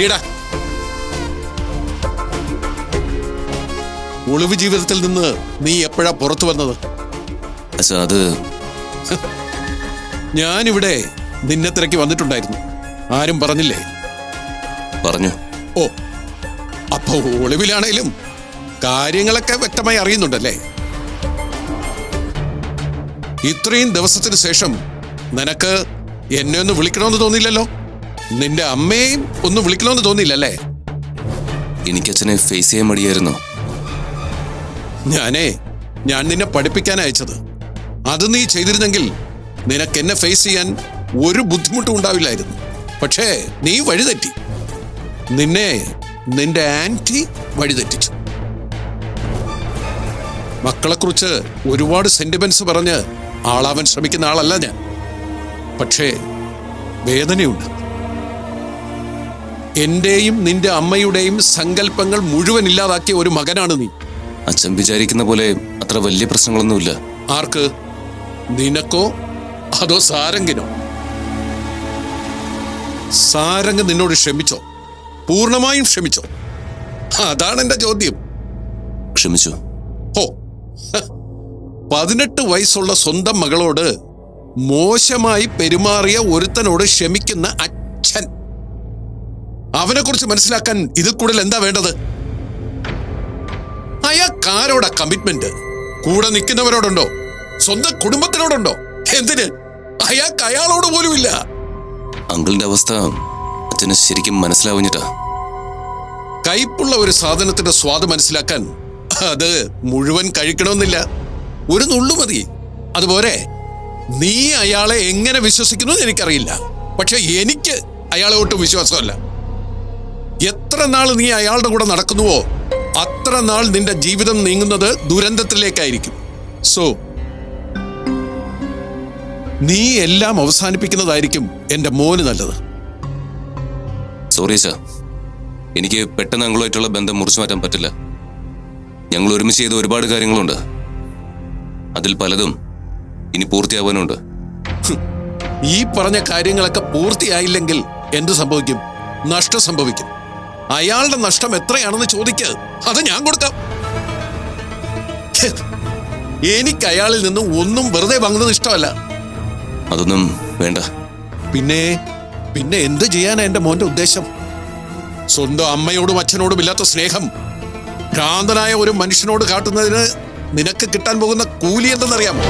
ശരിയടാ. ഒളിവ് ജീവിതത്തിൽ നിന്ന് നീ എപ്പോഴാ പുറത്തു വന്നത്? അത് ഞാനിവിടെ നിന്നെ തിരക്കി വന്നിട്ടുണ്ടായിരുന്നു. ആരും പറഞ്ഞില്ലേ? പറഞ്ഞു. ഓ അപ്പൊ ഒളിവിലാണേലും കാര്യങ്ങളൊക്കെ വ്യക്തമായി അറിയുന്നുണ്ടല്ലേ? ഇത്രയും ദിവസത്തിന് ശേഷം നിനക്ക് എന്നെ ഒന്ന് വിളിക്കണമെന്ന് തോന്നിയില്ലല്ലോ? നിന്റെ അമ്മയെയും ഒന്നും വിളിക്കണമെന്ന് തോന്നിയില്ലല്ലേ? എനിക്ക് അച്ഛനെ ഫേസ് ചെയ്യാൻ മടിയായിരുന്നു. ഞാനേ ഞാൻ നിന്നെ പഠിപ്പിക്കാൻ അയച്ചത്. അത് നീ ചെയ്തിരുന്നെങ്കിൽ നിനക്ക് എന്നെ ഫേസ് ചെയ്യാൻ ഒരു ബുദ്ധിമുട്ടും ഉണ്ടാവില്ലായിരുന്നു. പക്ഷേ നീ വഴിതെറ്റി. നിന്നെ നിന്റെ ആന്റി വഴിതെറ്റിച്ചു. മക്കളെക്കുറിച്ച് ഒരുപാട് സെന്റിമെന്റ്സ് പറഞ്ഞ് ആളാവാൻ ശ്രമിക്കുന്ന ആളല്ല ഞാൻ. പക്ഷേ വേദനയുണ്ട്. എന്റെയും നിന്റെ അമ്മയുടെയും സങ്കല്പങ്ങൾ മുഴുവൻ ഇല്ലാതാക്കിയ ഒരു മകനാണ് നീ. അച്ഛൻ വിചാരിക്കുന്ന പോലെ അത്ര വലിയ പ്രശ്നങ്ങളൊന്നുമില്ല. ആർക്ക്? നിനക്കോ? അതോ സാരംഗിനോ? സാരംഗ് നിന്നോട് ക്ഷമിച്ചോ? പൂർണമായും ക്ഷമിച്ചോ? അതാണ് എന്റെ ചോദ്യം. ക്ഷമിച്ചു? ഹോ. പതിനെട്ട് വയസ്സുള്ള സ്വന്തം മകളോട് മോശമായി പെരുമാറിയ ഒരുത്തനോട് ക്ഷമിക്കുന്ന അച്ഛൻ. അവനെ കുറിച്ച് മനസ്സിലാക്കാൻ ഇതിൽ കൂടുതൽ എന്താ വേണ്ടത്? അയാൾക്കാരോടാ കമ്മിറ്റ്മെന്റ് കൂടെ നിൽക്കുന്നവരോടുണ്ടോ? സ്വന്തം കുടുംബത്തിനോടുണ്ടോ? എന്തിന്? അയാൾക്ക് അയാളോട് പോലും ഇല്ല. അങ്കിളിന്റെ അവസ്ഥ അച്ഛന് ശരിക്കും മനസ്സിലാവുന്നിട്ടാ. കയ്പുള്ള ഒരു സാധനത്തിന്റെ സ്വാദ് മനസ്സിലാക്കാൻ അത് മുഴുവൻ കഴിക്കണമെന്നില്ല. ഒരു നുള്ളു മതി. അതുപോലെ നീ അയാളെ എങ്ങനെ വിശ്വസിക്കുന്നു എനിക്കറിയില്ല. പക്ഷെ എനിക്ക് അയാളെ ഒട്ടും വിശ്വാസമല്ല. എത്ര നാൾ നീ അയാളുടെ കൂടെ നടക്കുന്നുവോ അത്ര നാൾ നിന്റെ ജീവിതം നീങ്ങുന്നത് ദുരന്തത്തിലേക്കായിരിക്കും. സോ നീ എല്ലാം അവസാനിപ്പിക്കുന്നതായിരിക്കും എന്റെ മോന് നല്ലത്. സോറി സർ എനിക്ക് പെട്ടെന്ന് അങ്ങളുമായിട്ടുള്ള ബന്ധം മുറിച്ചു മാറ്റാൻ പറ്റില്ല. ഞങ്ങൾ ഒരുമിച്ച് ചെയ്ത ഒരുപാട് കാര്യങ്ങളുണ്ട്. അതിൽ പലതും ഇനി പൂർത്തിയാവാനുണ്ട്. ഈ പറഞ്ഞ കാര്യങ്ങളൊക്കെ പൂർത്തിയായില്ലെങ്കിൽ എന്ത് സംഭവിക്കും? നഷ്ടം സംഭവിക്കും. അയാളുടെ നഷ്ടം എത്രയാണെന്ന് ചോദിക്ക്. അത് ഞാൻ കൊടുക്കാം. എനിക്ക് അയാളിൽ നിന്നും ഒന്നും വെറുതെ വാങ്ങുന്നത് ഇഷ്ടമല്ല. അതൊന്നും വേണ്ട. പിന്നെ പിന്നെ എന്ത് ചെയ്യാനാ എന്റെ മോന്റെ ഉദ്ദേശം? സ്വന്തം അമ്മയോടും അച്ഛനോടും ഇല്ലാത്ത സ്നേഹം. ഭ്രാന്തനായ ഒരു മനുഷ്യനോട് കാട്ടുന്നതിന് നിനക്ക് കിട്ടാൻ പോകുന്ന കൂലി എന്തെന്നറിയാമോ?